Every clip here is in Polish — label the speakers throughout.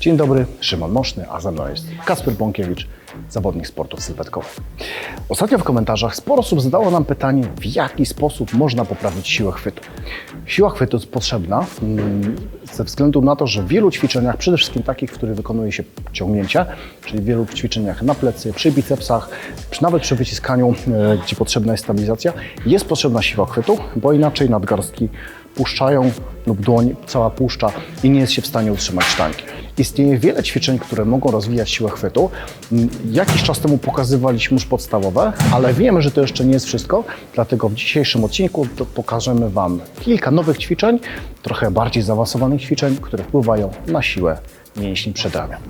Speaker 1: Dzień dobry, Szymon Moszny, a ze mną jest Kasper Bąkiewicz, zawodnik sportów sylwetkowych. Ostatnio w komentarzach sporo osób zadało nam pytanie, w jaki sposób można poprawić siłę chwytu. Siła chwytu jest potrzebna mm, ze względu na to, że w wielu ćwiczeniach, przede wszystkim takich, w których wykonuje się ciągnięcia, czyli w wielu ćwiczeniach na plecy, przy bicepsach, nawet przy wyciskaniu, e, gdzie potrzebna jest stabilizacja, jest potrzebna siła chwytu, bo inaczej nadgarstki puszczają lub dłoń cała puszcza i nie jest się w stanie utrzymać sztangi. Istnieje wiele ćwiczeń, które mogą rozwijać siłę chwytu. Mm, Jakiś czas temu pokazywaliśmy już podstawowe, ale wiemy, że to jeszcze nie jest wszystko, dlatego w dzisiejszym odcinku pokażemy Wam kilka nowych ćwiczeń, trochę bardziej zaawansowanych ćwiczeń, które wpływają na siłę mięśni przedramion.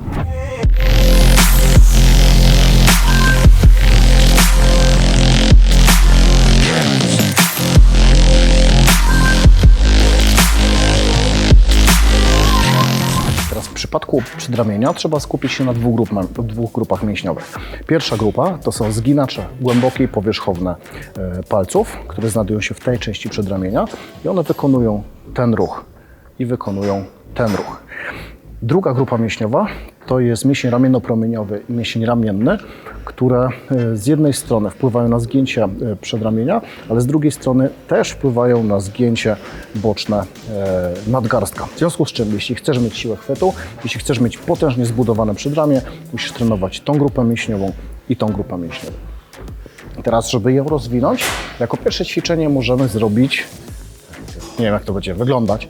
Speaker 1: Przypadku przedramienia trzeba skupić się na dwóch, grup, dwóch grupach mięśniowych. Pierwsza grupa to są zginacze głębokie i powierzchowne e, palców, które znajdują się w tej części przedramienia i one wykonują ten ruch i wykonują ten ruch. Druga grupa mięśniowa to jest mięsień ramiennopromieniowy i mięsień ramienny, które e, z jednej strony wpływają na zgięcie przedramienia, ale z drugiej strony też wpływają na zgięcie boczne e, nadgarstka. W związku z czym, jeśli chcesz mieć siłę chwytu, jeśli chcesz mieć potężnie zbudowane przedramię, musisz trenować tą grupę mięśniową i tą grupę mięśniową. Teraz, żeby ją rozwinąć, jako pierwsze ćwiczenie możemy zrobić, nie wiem jak to będzie wyglądać,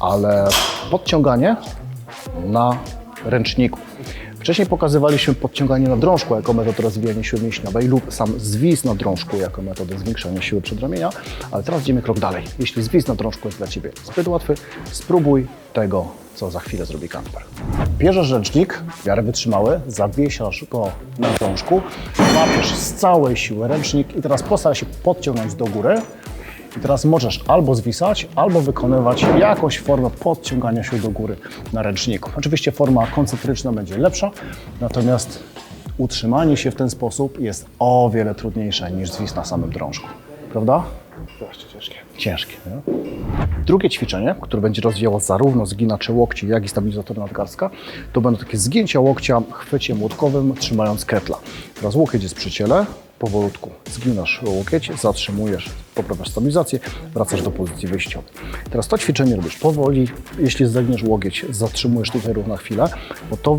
Speaker 1: ale podciąganie na ręczniku. Wcześniej pokazywaliśmy podciąganie na drążku jako metodę rozwijania siły mięśniowej lub sam zwis na drążku jako metodę zwiększania siły przedramienia, ale teraz idziemy krok dalej. Jeśli zwis na drążku jest dla Ciebie zbyt łatwy, spróbuj tego, co za chwilę zrobi Kasper. Bierzesz ręcznik, w miarę wytrzymały, go na drążku, łapiesz z całej siły ręcznik i teraz postaraj się podciągnąć do góry, i teraz możesz albo zwisać, albo wykonywać jakąś formę podciągania się do góry na ręczniku. Oczywiście forma koncentryczna będzie lepsza, natomiast utrzymanie się w ten sposób jest o wiele trudniejsze niż zwis na samym drążku. Prawda?
Speaker 2: Zwłaszcza ciężkie.
Speaker 1: Ciężkie. Nie? Drugie ćwiczenie, które będzie rozwijało zarówno zginacze łokci, jak i stabilizatory nadgarstka, to będą takie zgięcia łokcia chwycie młotkowym, trzymając ketla. Teraz łokieć jest przy ciele, powolutku zginasz łokieć, zatrzymujesz, poprawiasz stabilizację, wracasz do pozycji wyjściowej. Teraz to ćwiczenie robisz powoli. Jeśli zagniesz łokieć, zatrzymujesz tutaj ruch na chwilę, bo to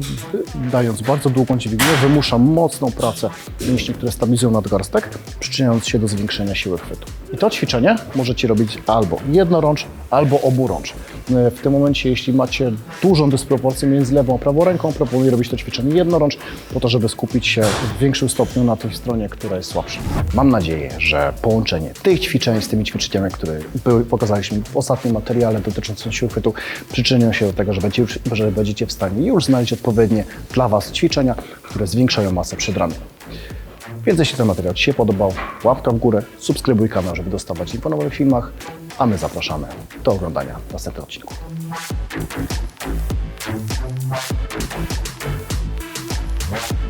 Speaker 1: dając bardzo długą dźwignię wymusza mocną pracę mięśni, które stabilizują nadgarstek, przyczyniając się do zwiększenia siły chwytu. I to ćwiczenie możecie robić albo jednorącz, albo oburącz. E, W tym momencie, jeśli macie dużą dysproporcję między lewą a prawą ręką, proponuję robić to ćwiczenie jednorącz, po to, żeby skupić się w większym stopniu na tej stronie, która jest słabsza. Mam nadzieję, że połączenie tych ćwiczeń z tymi ćwiczeniami, które były, pokazaliśmy w ostatnim materiale dotyczącym siły chwytu, przyczynią się do tego, że będziecie, że będziecie w stanie już znaleźć odpowiednie dla Was ćwiczenia, które zwiększają masę przedramion. Więc jeśli ten materiał Ci się podobał, łapka w górę, subskrybuj kanał, żeby dostawać info o nowych filmach, a my zapraszamy do oglądania następnych odcinków.
Speaker 2: Thank